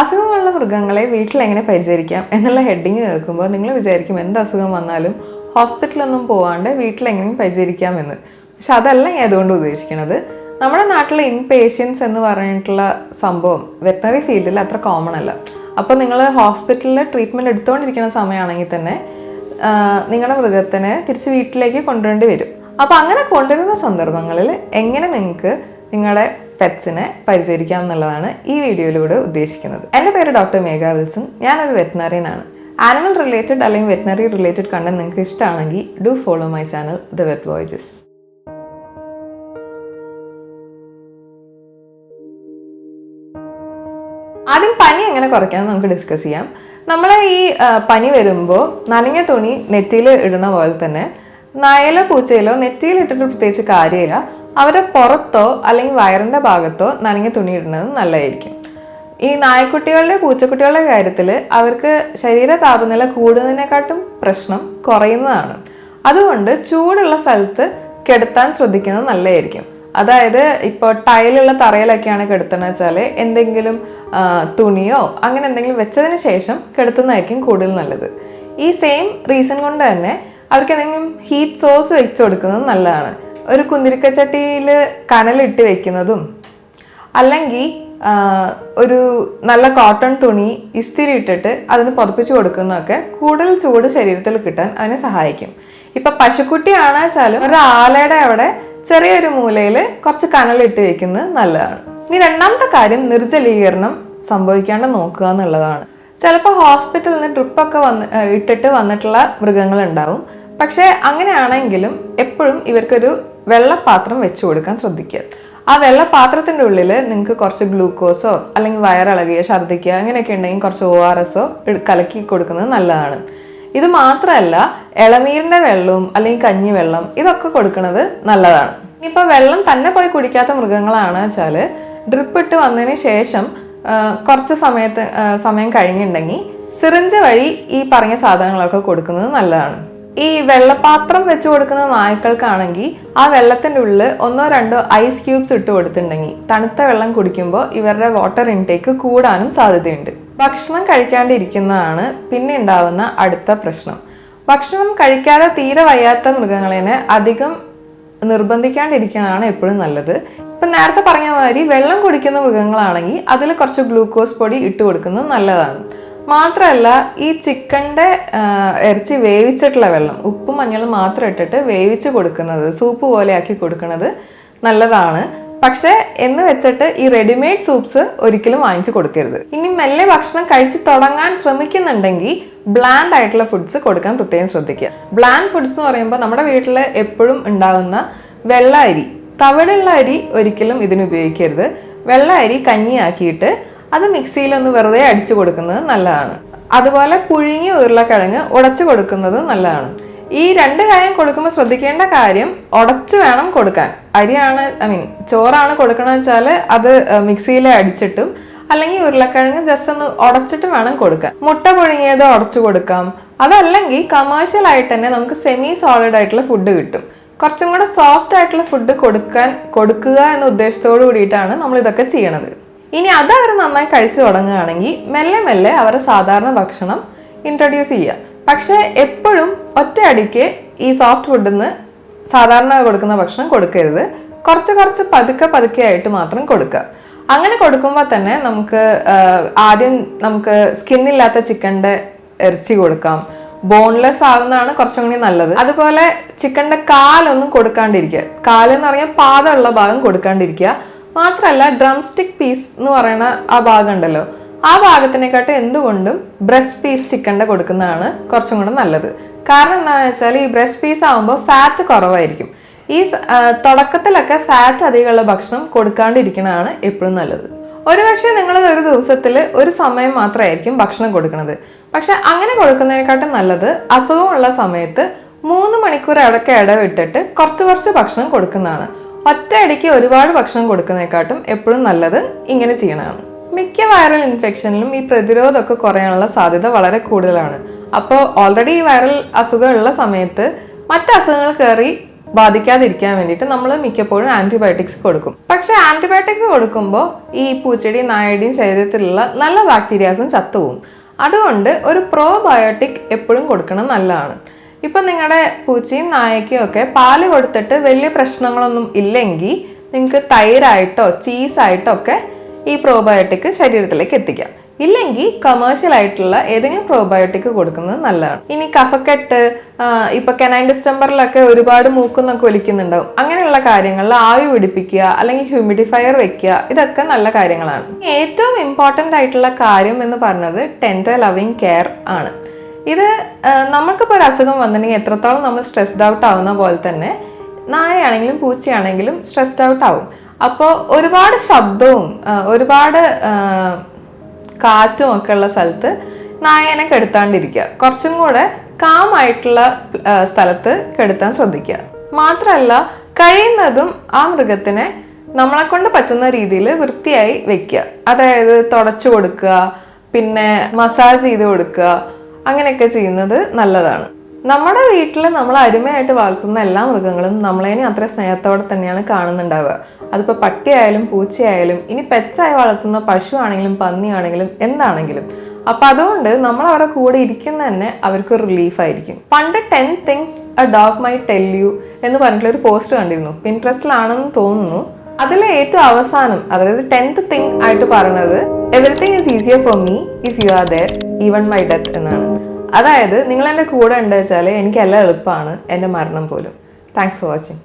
അസുഖമുള്ള മൃഗങ്ങളെ വീട്ടിൽ എങ്ങനെ പരിചരിക്കാം എന്നുള്ള ഹെഡിങ് കേൾക്കുമ്പോൾ നിങ്ങൾ വിചാരിക്കും എന്ത് അസുഖം വന്നാലും ഹോസ്പിറ്റലൊന്നും പോവാണ്ട് വീട്ടിൽ എങ്ങനെയും പരിചരിക്കാമെന്ന് പക്ഷെ അതല്ല ഞാൻ അതുകൊണ്ട് ഉദ്ദേശിക്കുന്നത്. നമ്മുടെ നാട്ടിലെ ഇൻ പേഷ്യൻസ് എന്ന് പറഞ്ഞിട്ടുള്ള സംഭവം വെറ്റനറി ഫീൽഡിൽ അത്ര കോമൺ അല്ല. അപ്പോൾ നിങ്ങൾ ഹോസ്പിറ്റലിൽ ട്രീറ്റ്മെന്റ് എടുത്തുകൊണ്ടിരിക്കുന്ന സമയമാണെങ്കിൽ തന്നെ നിങ്ങളുടെ മൃഗത്തിനെ തിരിച്ച് വീട്ടിലേക്ക് കൊണ്ടുവരേണ്ടി വരും. അപ്പോൾ അങ്ങനെ കൊണ്ടുവരുന്ന സന്ദർഭങ്ങളിൽ എങ്ങനെ നിങ്ങൾക്ക് നിങ്ങളുടെ പെറ്റ്സിനെ പരിചരിക്കാം എന്നുള്ളതാണ് ഈ വീഡിയോയിലൂടെ ഉദ്ദേശിക്കുന്നത്. എന്റെ പേര് ഡോക്ടർ മേഘ വിൽസൺ. ഞാനൊരു വെറ്റിനറിയൻ ആണ്. ആനിമൽ റിലേറ്റഡ് അല്ലെങ്കിൽ വെറ്റിനറി റിലേറ്റഡ് കണ്ടന്റ് നിങ്ങൾക്ക് ഇഷ്ടമാണെങ്കിൽ do follow my channel the vet voyages ആദ്യം പനി എങ്ങനെ കുറയ്ക്കാമെന്ന് നമുക്ക് ഡിസ്കസ് ചെയ്യാം. നമ്മളെ ഈ പനി വരുമ്പോൾ നനഞ്ഞ തുണി നെറ്റിയിൽ ഇടുന്ന പോലെ തന്നെ നായയിലോ പൂച്ചയിലോ നെറ്റിയിൽ ഇട്ടിട്ട് പ്രത്യേകിച്ച് കാര്യമില്ല. അവരെ പുറത്തോ അല്ലെങ്കിൽ വയറിന്റെ ഭാഗത്തോ നനഞ്ഞ തുണി ഇടുന്നത് നല്ലതായിരിക്കും. ഈ നായക്കുട്ടികളുടെ പൂച്ചക്കുട്ടികളുടെ കാര്യത്തിൽ അവർക്ക് ശരീര താപനില കൂടുന്നതിനെക്കാട്ടും പ്രശ്നം കുറയുന്നതാണ്. അതുകൊണ്ട് ചൂടുള്ള സ്ഥലത്ത് കിടത്താൻ ശ്രദ്ധിക്കുന്നത് നല്ലതായിരിക്കും. അതായത് ഇപ്പോൾ ടൈലുള്ള തറയിലൊക്കെയാണ് കിടത്തുന്നത് വെച്ചാൽ എന്തെങ്കിലും തുണിയോ അങ്ങനെ എന്തെങ്കിലും വെച്ചതിന് ശേഷം കിടത്തുന്നതായിരിക്കും കൂടുതൽ നല്ലത്. ഈ സെയിം റീസൺ കൊണ്ട് തന്നെ അവർക്ക് എന്തെങ്കിലും ഹീറ്റ് സോസ് വെച്ച് കൊടുക്കുന്നത് നല്ലതാണ്. ഒരു കുന്തിരിക്കച്ചട്ടിയിൽ കനലിട്ട് വെക്കുന്നതും അല്ലെങ്കിൽ ഒരു നല്ല കോട്ടൺ തുണി ഇസ്തിരി ഇട്ടിട്ട് അതിന് പുതപ്പിച്ച് കൊടുക്കുന്നതൊക്കെ കൂടുതൽ ചൂട് ശരീരത്തിൽ കിട്ടാൻ അതിനെ സഹായിക്കും. ഇപ്പൊ പശുക്കുട്ടിയാണെന്ന് വെച്ചാലും ഒരു ആലയുടെ അവിടെ ചെറിയൊരു മൂലയിൽ കുറച്ച് കനലിട്ട് വെക്കുന്നത് നല്ലതാണ്. ഇനി രണ്ടാമത്തെ കാര്യം നിർജലീകരണം സംഭവിക്കാണ്ട് നോക്കുക എന്നുള്ളതാണ്. ചിലപ്പോൾ ഹോസ്പിറ്റലിൽ നിന്ന് ട്രിപ്പൊക്കെ വന്ന് ഇട്ടിട്ട് വന്നിട്ടുള്ള മൃഗങ്ങളുണ്ടാവും. പക്ഷേ അങ്ങനെയാണെങ്കിലും എപ്പോഴും ഇവർക്കൊരു വെള്ളപ്പാത്രം വെച്ച് കൊടുക്കാൻ ശ്രദ്ധിക്കുക. ആ വെള്ളപാത്രത്തിന്റെ ഉള്ളിൽ നിങ്ങൾക്ക് കുറച്ച് ഗ്ലൂക്കോസോ അല്ലെങ്കിൽ വയറിളകിയ ഛർദ്ദിക്കുക അങ്ങനെയൊക്കെ ഉണ്ടെങ്കിൽ കുറച്ച് ഒ ആർ എസോ കലക്കി കൊടുക്കുന്നത് നല്ലതാണ്. ഇത് മാത്രമല്ല ഇളനീരിന്റെ വെള്ളവും അല്ലെങ്കിൽ കഞ്ഞി വെള്ളം ഇതൊക്കെ കൊടുക്കുന്നത് നല്ലതാണ്. ഇനിയിപ്പോൾ വെള്ളം തന്നെ പോയി കുടിക്കാത്ത മൃഗങ്ങളാണ് വെച്ചാൽ ഡ്രിപ്പ് ഇട്ട് വന്നതിന് ശേഷം കുറച്ച് സമയത്ത് സമയം കഴിഞ്ഞിട്ടുണ്ടെങ്കിൽ സിറിഞ്ച് വഴി ഈ പറഞ്ഞ സാധനങ്ങളൊക്കെ കൊടുക്കുന്നത് നല്ലതാണ്. ഈ വെള്ളപാത്രം വെച്ച് കൊടുക്കുന്ന നായ്ക്കൾക്കാണെങ്കിൽ ആ വെള്ളത്തിന്റെ ഉള്ളിൽ ഒന്നോ രണ്ടോ ഐസ് ക്യൂബ്സ് ഇട്ട് കൊടുത്തിട്ടുണ്ടെങ്കിൽ തണുത്ത വെള്ളം കുടിക്കുമ്പോൾ ഇവരുടെ വാട്ടർ ഇൻടേക്ക് കൂടാനും സാധ്യതയുണ്ട്. ഭക്ഷണം കഴിക്കാണ്ടിരിക്കുന്നതാണ് പിന്നെ ഉണ്ടാവുന്ന അടുത്ത പ്രശ്നം. ഭക്ഷണം കഴിക്കാതെ തീരെ വയ്യാത്ത മൃഗങ്ങളെ അധികം നിർബന്ധിക്കാണ്ടിരിക്കാനാണ് എപ്പോഴും നല്ലത്. ഇപ്പം നേരത്തെ പറഞ്ഞ മാതിരി വെള്ളം കുടിക്കുന്ന മൃഗങ്ങളാണെങ്കിൽ അതിൽ കുറച്ച് ഗ്ലൂക്കോസ് പൊടി ഇട്ട് കൊടുക്കുന്നത് നല്ലതാണ്. മാത്രമല്ല ഈ ചിക്കന്റെ ഇറച്ചി വേവിച്ചിട്ടുള്ള വെള്ളം ഉപ്പും മഞ്ഞളും മാത്രം ഇട്ടിട്ട് വേവിച്ച് കൊടുക്കുന്നത് സൂപ്പ് പോലെ ആക്കി കൊടുക്കുന്നത് നല്ലതാണ്. പക്ഷേ എന്ന് വെച്ചിട്ട് ഈ റെഡിമെയ്ഡ് സൂപ്സ് ഒരിക്കലും വാങ്ങിച്ചു കൊടുക്കരുത്. ഇനി മെല്ലെ ഭക്ഷണം കഴിച്ചു തുടങ്ങാൻ ശ്രമിക്കുന്നുണ്ടെങ്കിൽ ബ്ലാൻഡ് ആയിട്ടുള്ള ഫുഡ്സ് കൊടുക്കാൻ പ്രത്യേകം ശ്രദ്ധിക്കുക. ബ്ലാൻഡ് ഫുഡ്സ് എന്ന് പറയുമ്പോൾ നമ്മുടെ വീട്ടിൽ എപ്പോഴും ഉണ്ടാകുന്ന വെള്ള അരി തവിടുള്ള അരി ഒരിക്കലും ഇതിന് ഉപയോഗിക്കരുത്. വെള്ള അരി കഞ്ഞിയാക്കിയിട്ട് അത് മിക്സിയിലൊന്ന് വെറുതെ അടിച്ചു കൊടുക്കുന്നത് നല്ലതാണ്. അതുപോലെ പുഴുങ്ങിയ ഉരുളക്കിഴങ്ങ് ഉടച്ചു കൊടുക്കുന്നത് നല്ലതാണ്. ഈ രണ്ട് കാര്യം കൊടുക്കുമ്പോൾ ശ്രദ്ധിക്കേണ്ട കാര്യം ഉടച്ചു വേണം കൊടുക്കാൻ. അരിയാണ് ഐ മീൻ ചോറാണ് കൊടുക്കണമെന്ന് വെച്ചാൽ അത് മിക്സിയിൽ അടിച്ചിട്ടും അല്ലെങ്കിൽ ഉരുളക്കിഴങ്ങ് ജസ്റ്റ് ഒന്ന് ഉടച്ചിട്ട് വേണം കൊടുക്കാൻ. മുട്ട പുഴുങ്ങിയത് ഉടച്ചു കൊടുക്കാം. അതല്ലെങ്കിൽ കമേഴ്ഷ്യൽ ആയിട്ട് തന്നെ നമുക്ക് സെമി സോളിഡ് ആയിട്ടുള്ള ഫുഡ് കിട്ടും. കുറച്ചും കൂടെ സോഫ്റ്റ് ആയിട്ടുള്ള ഫുഡ് കൊടുക്കാൻ കൊടുക്കുക എന്ന ഉദ്ദേശത്തോടു കൂടിയിട്ടാണ് നമ്മൾ ഇതൊക്കെ ചെയ്യണത്. ഇനി അത് അവർ നന്നായി കഴിച്ചു തുടങ്ങുകയാണെങ്കിൽ മെല്ലെ മെല്ലെ അവരെ സാധാരണ ഭക്ഷണം ഇൻട്രൊഡ്യൂസ് ചെയ്യുക. പക്ഷേ എപ്പോഴും ഒറ്റയടിക്ക് ഈ സോഫ്റ്റ് ഫുഡിൽ നിന്ന് സാധാരണ കൊടുക്കുന്ന ഭക്ഷണം കൊടുക്കരുത്. കുറച്ച് കുറച്ച് പതുക്കെ പതുക്കെ ആയിട്ട് മാത്രം കൊടുക്കുക. അങ്ങനെ കൊടുക്കുമ്പോൾ തന്നെ നമുക്ക് ആദ്യം നമുക്ക് സ്കിന്നില്ലാത്ത ചിക്കന്റെ ഇറച്ചി കൊടുക്കാം. ബോൺലെസ് ആവുന്നതാണ് കുറച്ചും കൂടി നല്ലത്. അതുപോലെ ചിക്കന്റെ കാലൊന്നും കൊടുക്കാണ്ടിരിക്കുക. കാലെന്ന് പറഞ്ഞാൽ പാദമുള്ള ഭാഗം കൊടുക്കാണ്ടിരിക്കുക. മാത്രമല്ല ഡ്രം സ്റ്റിക് പീസ് എന്ന് പറയുന്ന ആ ഭാഗം ഉണ്ടല്ലോ ആ ഭാഗത്തിനെക്കാട്ടും എന്തുകൊണ്ടും ബ്രസ്റ്റ് പീസ് ചിക്കന്റെ കൊടുക്കുന്നതാണ് കുറച്ചും കൂടെ നല്ലത്. കാരണം എന്താണെന്ന് വെച്ചാൽ ഈ ബ്രസ്റ്റ് പീസ് ആകുമ്പോൾ ഫാറ്റ് കുറവായിരിക്കും. ഈ തുടക്കത്തിലൊക്കെ ഫാറ്റ് അധികമുള്ള ഭക്ഷണം കൊടുക്കാണ്ടിരിക്കുന്നതാണ് എപ്പോഴും നല്ലത്. ഒരുപക്ഷെ നിങ്ങൾ ഒരു ദിവസത്തിൽ ഒരു സമയം മാത്രമായിരിക്കും ഭക്ഷണം കൊടുക്കുന്നത് പക്ഷെ അങ്ങനെ കൊടുക്കുന്നതിനെക്കാട്ടും നല്ലത് അസുഖമുള്ള സമയത്ത് മൂന്ന് മണിക്കൂർ ഇടയ്ക്ക് ഇടവിട്ടിട്ട് കുറച്ച് കുറച്ച് ഭക്ഷണം കൊടുക്കുന്നതാണ്. ഒറ്റയടിക്ക് ഒരുപാട് ഭക്ഷണം കൊടുക്കുന്നതിനെക്കാട്ടും എപ്പോഴും നല്ലത് ഇങ്ങനെ ചെയ്യണതാണ്. മിക്ക വൈറൽ ഇൻഫെക്ഷനിലും ഈ പ്രതിരോധമൊക്കെ കുറയാനുള്ള സാധ്യത വളരെ കൂടുതലാണ്. അപ്പോൾ ഓൾറെഡി ഈ വൈറൽ അസുഖമുള്ള സമയത്ത് മറ്റ് അസുഖങ്ങൾ കയറി ബാധിക്കാതിരിക്കാൻ വേണ്ടിയിട്ട് നമ്മൾ മിക്കപ്പോഴും ആന്റിബയോട്ടിക്സ് കൊടുക്കും. പക്ഷേ ആന്റിബയോട്ടിക്സ് കൊടുക്കുമ്പോൾ ഈ പൂച്ചെടിയും നായയുടെയും ശരീരത്തിലുള്ള നല്ല ബാക്ടീരിയാസും ചത്തുപോകും. അതുകൊണ്ട് ഒരു പ്രോബയോട്ടിക് എപ്പോഴും കൊടുക്കണം നല്ലതാണ്. ഇപ്പം നിങ്ങളുടെ പൂച്ചയും നായയ്ക്കും ഒക്കെ പാൽ കൊടുത്തിട്ട് വലിയ പ്രശ്നങ്ങളൊന്നും ഇല്ലെങ്കിൽ നിങ്ങൾക്ക് തൈരായിട്ടോ ചീസായിട്ടോ ഒക്കെ ഈ പ്രോബയോട്ടിക് ശരീരത്തിലേക്ക് എത്തിക്കാം. ഇല്ലെങ്കിൽ കമേഴ്ഷ്യൽ ആയിട്ടുള്ള ഏതെങ്കിലും പ്രോബയോട്ടിക് കൊടുക്കുന്നത് നല്ലതാണ്. ഇനി കഫക്കെട്ട് ഇപ്പൊ കെനൈൻ ഡിസംബറിലൊക്കെ ഒരുപാട് മൂക്കുന്നൊക്കെ ഒലിക്കുന്നുണ്ടാവും അങ്ങനെയുള്ള കാര്യങ്ങളിൽ ആയു പിടിപ്പിക്കുക അല്ലെങ്കിൽ ഹ്യൂമിഡിഫയർ വെക്കുക ഇതൊക്കെ നല്ല കാര്യങ്ങളാണ്. ഏറ്റവും ഇമ്പോർട്ടന്റ് ആയിട്ടുള്ള കാര്യം എന്ന് പറഞ്ഞത് ടെൻഡർ ലവിങ് കെയർ ആണ്. ഇത് നമുക്കിപ്പോൾ ഒരു അസുഖം വന്നിട്ടുണ്ടെങ്കിൽ എത്രത്തോളം നമ്മൾ സ്ട്രെസ്ഡ് ഔട്ട് ആവുന്ന പോലെ തന്നെ നായയാണെങ്കിലും പൂച്ചയാണെങ്കിലും സ്ട്രെസ്ഡ് ഔട്ട് ആവും. അപ്പോൾ ഒരുപാട് ശബ്ദവും ഒരുപാട് കാറ്റും ഒക്കെ ഉള്ള സ്ഥലത്ത് നായനെ കെടുത്താണ്ടിരിക്കുക. കുറച്ചും കൂടെ കാമായിട്ടുള്ള ആയിട്ടുള്ള സ്ഥലത്ത് കെടുത്താൻ ശ്രദ്ധിക്കുക. മാത്രമല്ല കഴിയുന്നതും ആ മൃഗത്തിനെ നമ്മളെ കൊണ്ട് പറ്റുന്ന രീതിയിൽ വൃത്തിയായി വെക്കുക. അതായത് തുടച്ചു കൊടുക്കുക പിന്നെ മസാജ് ചെയ്ത് കൊടുക്കുക അങ്ങനെയൊക്കെ ചെയ്യുന്നത് നല്ലതാണ്. നമ്മുടെ വീട്ടിൽ നമ്മൾ അരുമയായിട്ട് വളർത്തുന്ന എല്ലാ മൃഗങ്ങളും നമ്മളതിനെ അത്ര സ്നേഹത്തോടെ തന്നെയാണ് കാണുന്നുണ്ടാവുക. അതിപ്പോൾ പട്ടിയായാലും പൂച്ചയായാലും ഇനി പെറ്റായി വളർത്തുന്ന പശു ആണെങ്കിലും പന്നിയാണെങ്കിലും എന്താണെങ്കിലും. അപ്പം അതുകൊണ്ട് നമ്മൾ അവരുടെ കൂടെ ഇരിക്കുന്ന തന്നെ അവർക്ക് റിലീഫ് ആയിരിക്കും. പണ്ട് ten things a dog my tell you എന്ന് പറഞ്ഞിട്ടുള്ള ഒരു പോസ്റ്റ് കണ്ടിരുന്നു. പിൻട്രസ്റ്റിലാണെന്ന് തോന്നുന്നു. അതിലെ ഏറ്റവും അവസാനം അതായത് ടെൻത്ത് തിങ് ആയിട്ട് പറയുന്നത് everything is easier for me if you are there even my death എന്നാണ്. അതായത് നിങ്ങൾ എന്റെ കൂടെ ഉണ്ട് വെച്ചാൽ എനിക്കെല്ലാം എളുപ്പമാണ് എന്റെ മരണം പോലും. Thanks for watching